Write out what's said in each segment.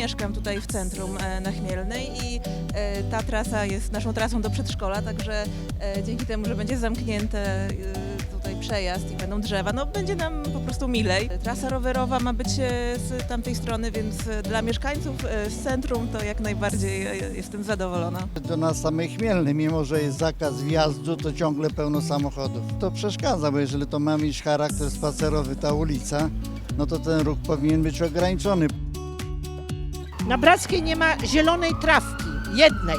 mieszkam tutaj w centrum e, na Chmielnej i e, ta trasa jest naszą trasą do przedszkola, także e, dzięki temu, że będzie zamknięte tutaj przejazd i będą drzewa, no będzie nam po prostu milej. Trasa rowerowa ma być z tamtej strony, więc dla mieszkańców z centrum to jak najbardziej jestem zadowolona. Do nas samej Chmielnej, mimo że jest zakaz wjazdu, to ciągle pełno samochodów. To przeszkadza, bo jeżeli to ma mieć charakter spacerowy ta ulica, no to ten ruch powinien być ograniczony. Na Brackiej nie ma zielonej trawki, jednej.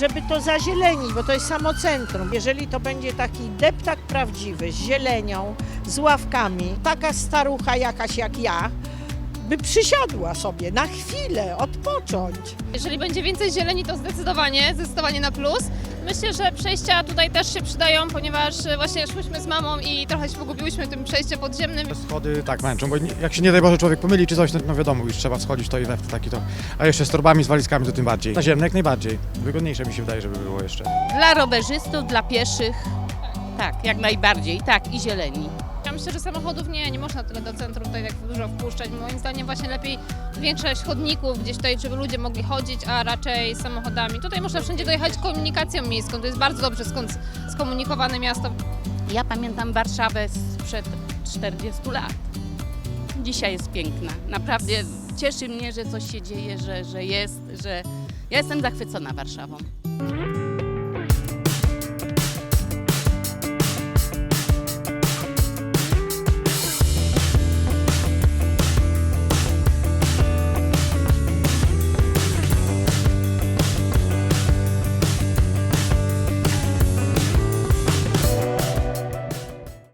Żeby to zazielenić, bo to jest samo centrum. Jeżeli to będzie taki deptak prawdziwy, z zielenią, z ławkami, taka starucha jakaś jak ja, by przysiadła sobie na chwilę, odpocząć. Jeżeli będzie więcej zieleni, to zdecydowanie, zdecydowanie na plus. Myślę, że przejścia tutaj też się przydają, ponieważ e, właśnie szłyśmy z mamą i trochę się pogubiłyśmy tym przejściem podziemnym. Schody tak męczą, bo jak się nie daj Boże człowiek pomyli czy coś, no, no wiadomo, już trzeba schodzić to i we taki to. A jeszcze z torbami, z walizkami to tym bardziej. Naziemne jak najbardziej. Wygodniejsze mi się wydaje, żeby było jeszcze. Dla rowerzystów, dla pieszych. Tak, jak najbardziej. Tak, i zieleni. Ja myślę, że samochodów nie, nie można tyle do centrum tutaj tak dużo wpuszczać. Moim zdaniem właśnie lepiej większość chodników gdzieś tutaj, żeby ludzie mogli chodzić, a raczej samochodami. Tutaj można wszędzie dojechać komunikacją miejską, to jest bardzo dobrze skon- skomunikowane miasto. Ja pamiętam Warszawę sprzed 40 lat. Dzisiaj jest piękna. Naprawdę cieszy mnie, że coś się dzieje, że, że jest, że ja jestem zachwycona Warszawą.